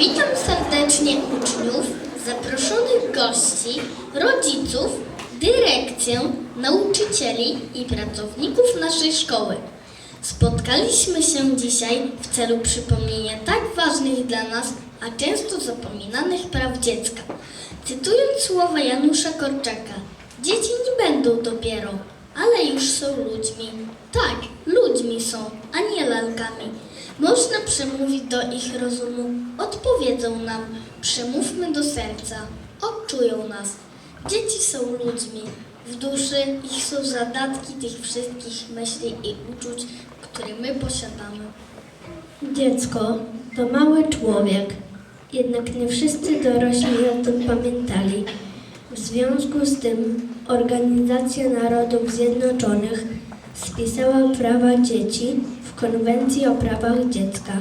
Witam serdecznie uczniów, zaproszonych gości, rodziców, dyrekcję, nauczycieli i pracowników naszej szkoły. Spotkaliśmy się dzisiaj w celu przypomnienia tak ważnych dla nas, a często zapominanych praw dziecka. Cytując słowa Janusza Korczaka, dzieci nie będą dopiero, ale już są ludźmi. Tak, ludźmi są, a nie lalkami. Można przemówić do ich rozumu, odpowiedzą nam, przemówmy do serca, odczują nas. Dzieci są ludźmi. W duszy ich są zadatki tych wszystkich myśli i uczuć, które my posiadamy. Dziecko to mały człowiek, jednak nie wszyscy dorośli o tym pamiętali. W związku z tym Organizacja Narodów Zjednoczonych spisała prawa dzieci Konwencji o prawach dziecka.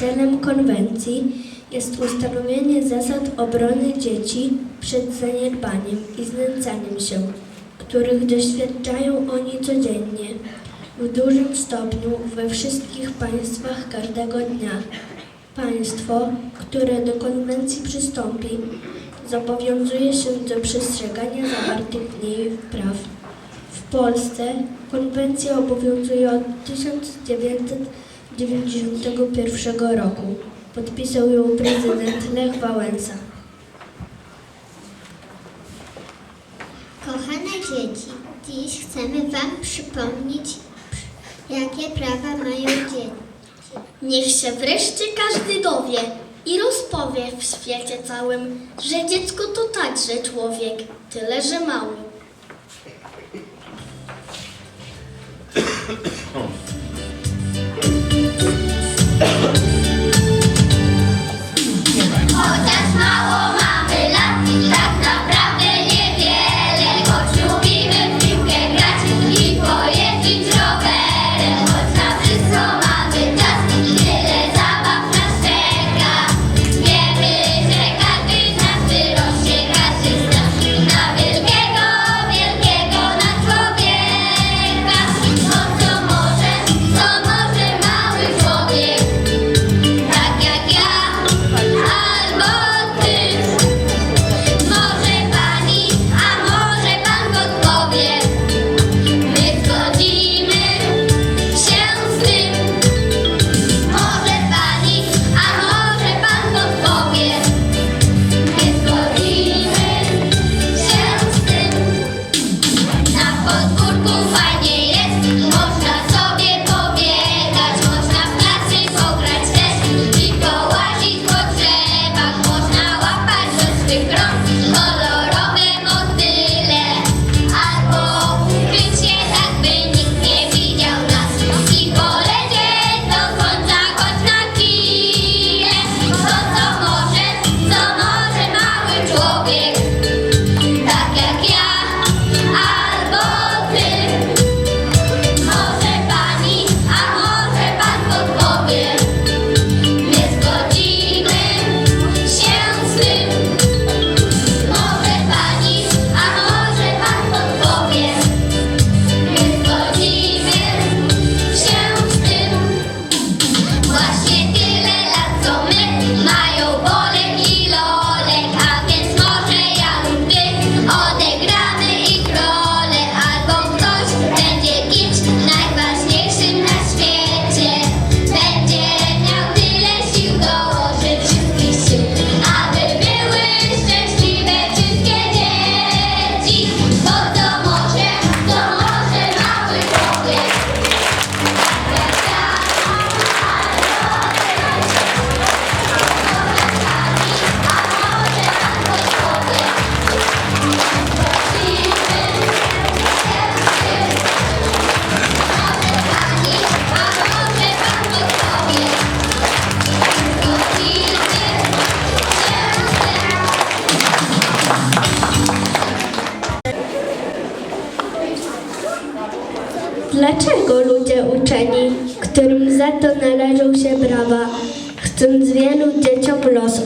Celem konwencji jest ustanowienie zasad obrony dzieci przed zaniedbaniem i znęcaniem się, których doświadczają oni codziennie w dużym stopniu we wszystkich państwach każdego dnia. Państwo, które do konwencji przystąpi, zobowiązuje się do przestrzegania zawartych w niej praw. W Polsce konwencja obowiązuje od 1991 roku. Podpisał ją prezydent Lech Wałęsa. Kochane dzieci, dziś chcemy Wam przypomnieć, jakie prawa mają dzieci. Niech się wreszcie każdy dowie i rozpowie w świecie całym, że dziecko to także człowiek, tyle że mały.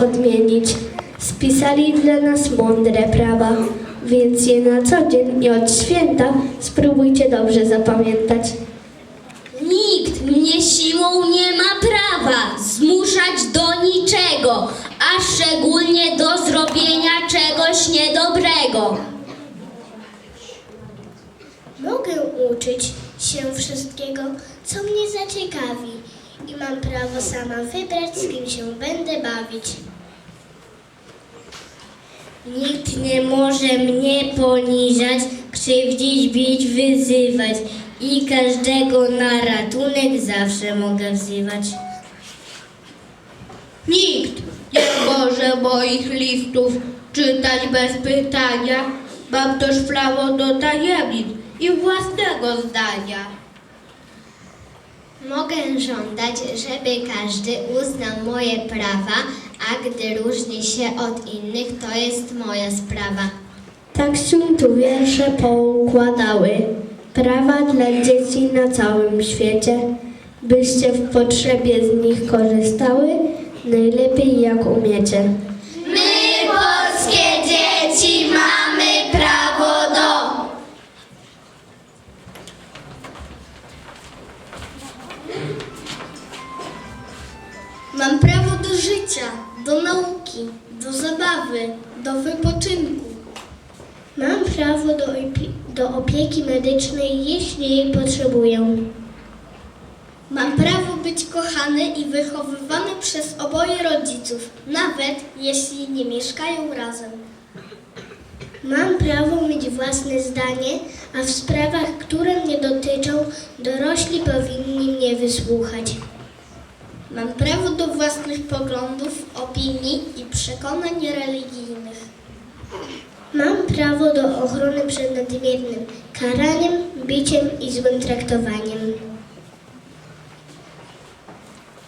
Odmienić, spisali dla nas mądre prawa, więc je na co dzień i od święta spróbujcie dobrze zapamiętać. Nikt mnie siłą nie ma prawa zmuszać do niczego. a szczególnie do zrobienia czegoś niedobrego. Mogę uczyć się wszystkiego, co mnie zaciekawi i mam prawo sama wybrać, z kim się będę bawić. Nikt nie może mnie poniżać, krzywdzić, bić, wyzywać i każdego na ratunek zawsze mogę wzywać. Nikt nie może moich listów czytać bez pytania. Mam też prawo do tajemnic i własnego zdania. Mogę żądać, żeby każdy uznał moje prawa, a gdy różni się od innych, to jest moja sprawa. Tak się tu wiersze poukładały. Prawa dla dzieci na całym świecie. Byście w potrzebie z nich korzystały, najlepiej jak umiecie. Życia, do nauki, do zabawy, do wypoczynku. Mam prawo do, do opieki medycznej, jeśli jej potrzebuję. Mam prawo być kochany i wychowywany przez oboje rodziców, nawet jeśli nie mieszkają razem. Mam prawo mieć własne zdanie, a w sprawach, które mnie dotyczą, dorośli powinni mnie wysłuchać. Mam prawo do własnych poglądów, opinii i przekonań religijnych. Mam prawo do ochrony przed nadmiernym karaniem, biciem i złym traktowaniem.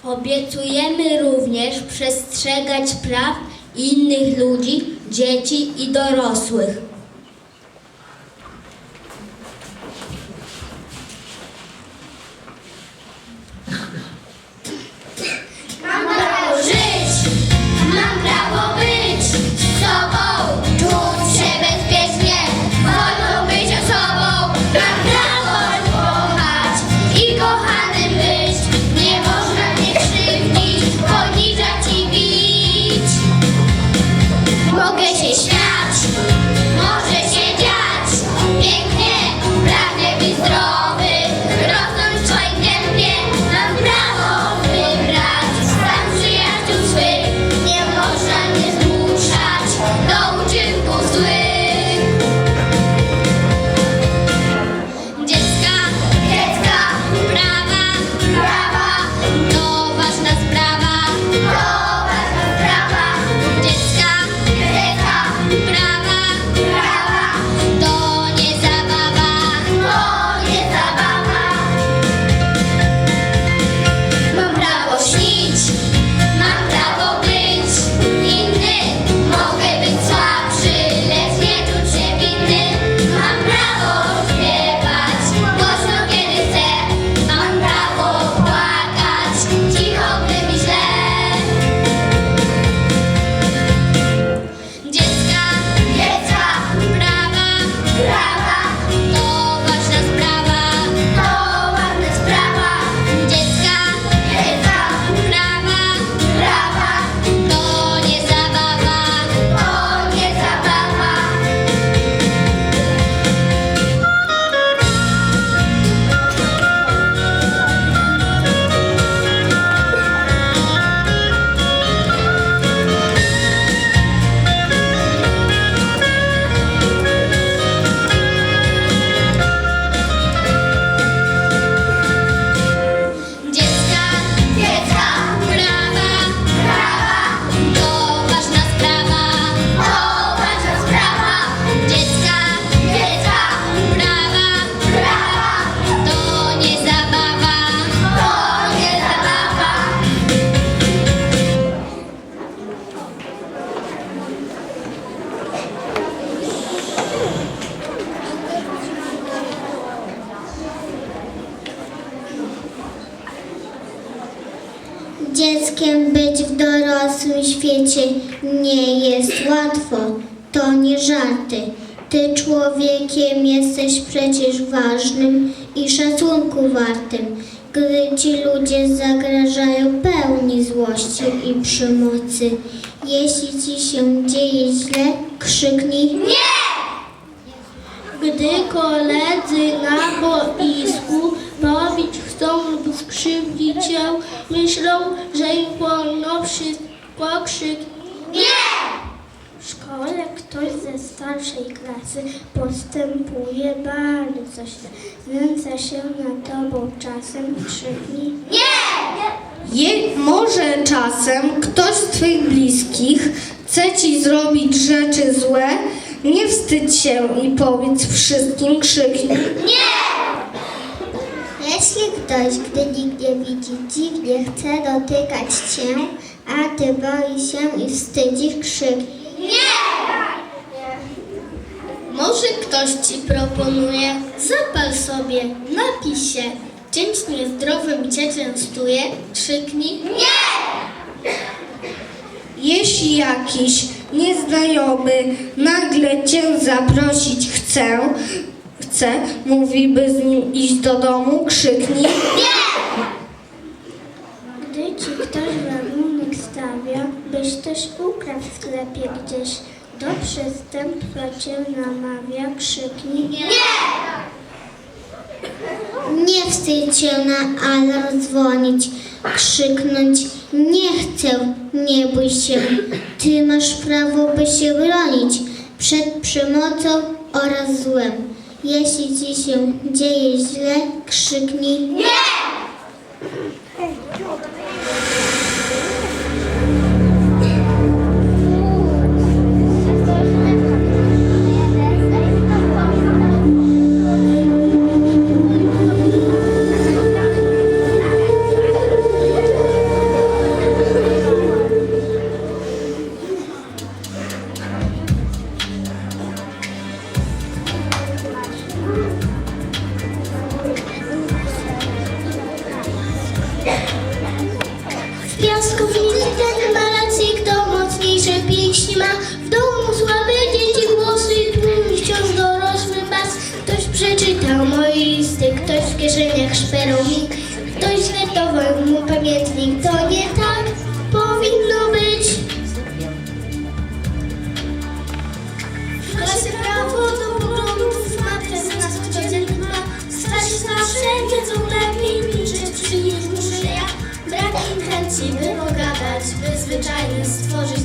Obiecujemy również przestrzegać praw innych ludzi, dzieci i dorosłych. Dorosłym świecie nie jest łatwo, to nie żarty. Ty człowiekiem jesteś przecież ważnym i szacunku wartym. gdy ci ludzie zagrażają pełni złości i przemocy. Jeśli ci się dzieje źle, krzyknij Gdy koledzy na boisku bawić chcą lub skrzywdzić cię, myślą, że im wolno wszystko krzyk. W szkole ktoś ze starszej klasy postępuje bardzo źle. Znęca się nad tobą czasem krzyknie. Je, może czasem ktoś z Twych bliskich chce Ci zrobić rzeczy złe, nie wstydź się i powiedz wszystkim, krzyknij. Jeśli ktoś, gdy nikt nie widzi, dziwnie chce dotykać cię, a ty boi się i wstydzi, krzyknij. Może ktoś ci proponuje, zapal sobie, napij się, czymś niezdrowym cię częstuje, krzyknij. Jeśli jakiś nieznajomy nagle Cię zaprosić chce, chce, mówi, by z nim iść do domu, krzyknij. Gdy ci ktoś warunek byś też ukradł w sklepie gdzieś, do przestępstwa cię namawia, krzyknij. Nie wstydź się na alarm dzwonić, krzyknąć nie chcę, nie bój się. Ty masz prawo, by się bronić przed przemocą oraz złem. Jeśli ci się dzieje źle, krzyknij nie! Szperał mi. Ktoś zwetował mu pamiętnik, to nie tak powinno być. W klasie prawo do poglądów matkę z nas codziennych ma. Stać starsze wiedzą lepiej niż przy nich muszę ja. Brak intencji, by pogadać, by zwyczajnie stworzyć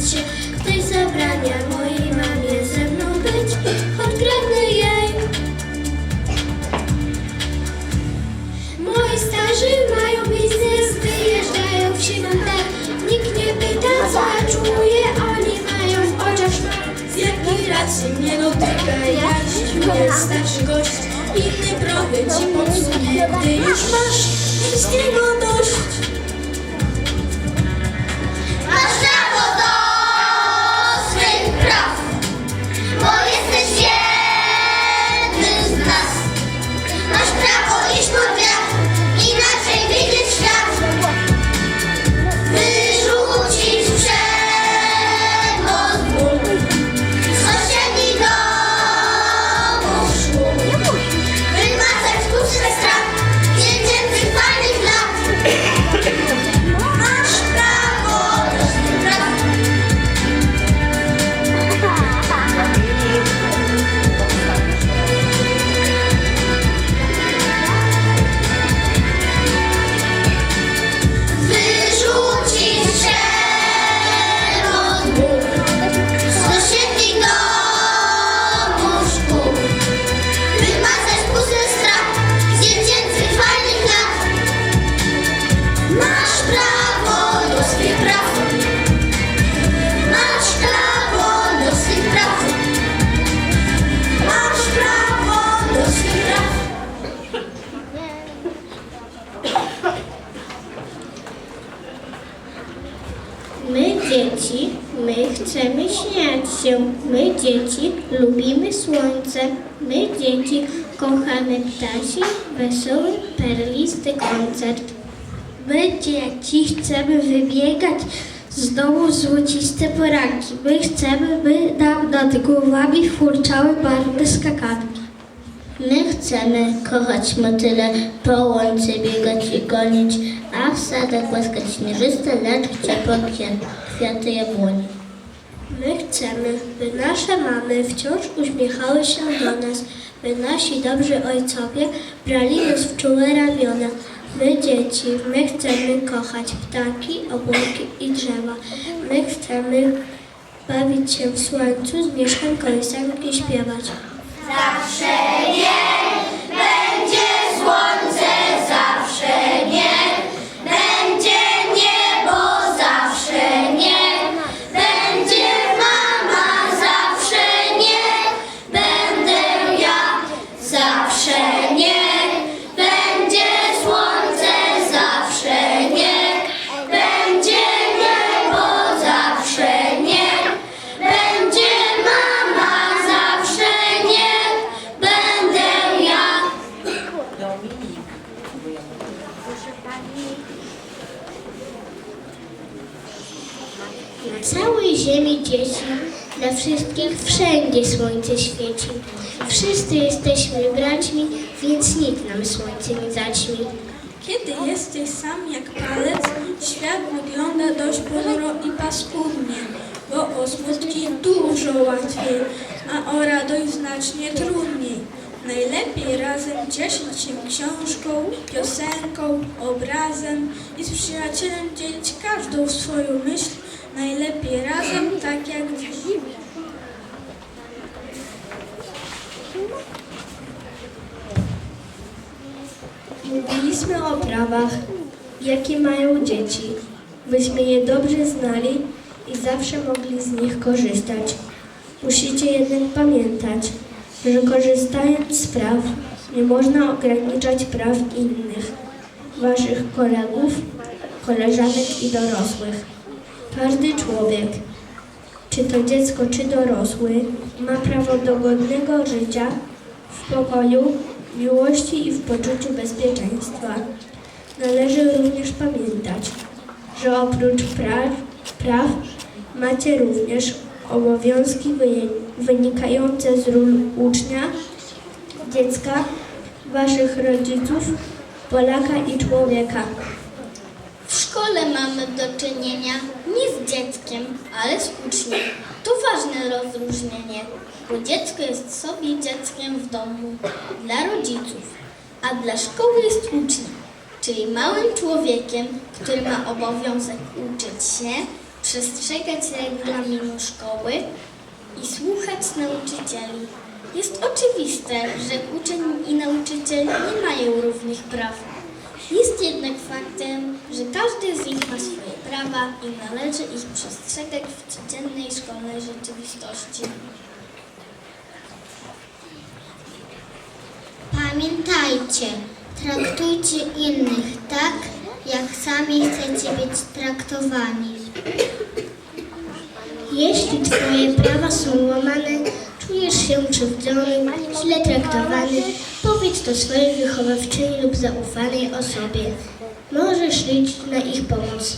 się, ktoś zabrania mojej mamie ze mną być, choć pragnę jej. Moi starzy mają biznes, wyjeżdżają w świętach. Nikt nie pyta, co czuję, oni mają w oczach szmal. Z jakiej racji mnie dotyka jakiś mnie starszy gość? Inny profil ci podsunie, gdy już masz wszystkiego dość. Dzieci lubimy słońce. My dzieci kochamy ptasi, wesoły, perlisty koncert. My dzieci chcemy wybiegać z domu złociste poranki. My chcemy, by nam nad głowami furczały barwne skakanki. My chcemy kochać motyle, po łące biegać i gonić, a w sadach głaskać śnieżyste, lecz ciepłe kwia- kwiaty jabłoni. My chcemy, by nasze mamy wciąż uśmiechały się do nas, by nasi dobrzy ojcowie brali nas w czułe ramiona. My dzieci, my chcemy kochać ptaki, obłoki i drzewa. My chcemy bawić się w słońcu, z mieszkań kołysanki śpiewać. Zawsze nie wszędzie słońce świeci. Wszyscy jesteśmy braćmi, więc nikt nam słońce nie zaćmi. Kiedy jesteś sam jak palec, świat wygląda dość ponuro i paskudnie, bo o smutki dużo łatwiej, a o radość znacznie trudniej. Najlepiej razem cieszyć się książką, piosenką, obrazem i z przyjacielem dzielić każdą swoją myśl, najlepiej razem tak jak dziś. Mówiliśmy o prawach, jakie mają dzieci, byśmy je dobrze znali i zawsze mogli z nich korzystać. Musicie jednak pamiętać, że korzystając z praw, nie można ograniczać praw innych, waszych kolegów, koleżanek i dorosłych. Każdy człowiek, czy to dziecko, czy dorosły, ma prawo do godnego życia w pokoju, miłości i w poczuciu bezpieczeństwa. Należy również pamiętać, że oprócz praw, praw macie również obowiązki wynikające z ról ucznia, dziecka, waszych rodziców, Polaka i człowieka. W szkole mamy do czynienia nie z dzieckiem, ale z uczniem. To ważne rozróżnienie, bo dziecko jest sobie dzieckiem w domu dla rodziców, a dla szkoły jest uczniem, czyli małym człowiekiem, który ma obowiązek uczyć się, przestrzegać regulaminu szkoły i słuchać nauczycieli. Jest oczywiste, że uczeń i nauczyciel nie mają równych praw. Jest jednak faktem, że każdy z nich ma swoje prawa i należy ich przestrzegać w codziennej szkolnej rzeczywistości. Pamiętajcie, traktujcie innych tak, jak sami chcecie być traktowani. Jeśli Twoje prawa są łamane, czujesz się krzywdzony, źle traktowany, powiedz to swojej wychowawczyni lub zaufanej osobie. Możesz liczyć na ich pomoc.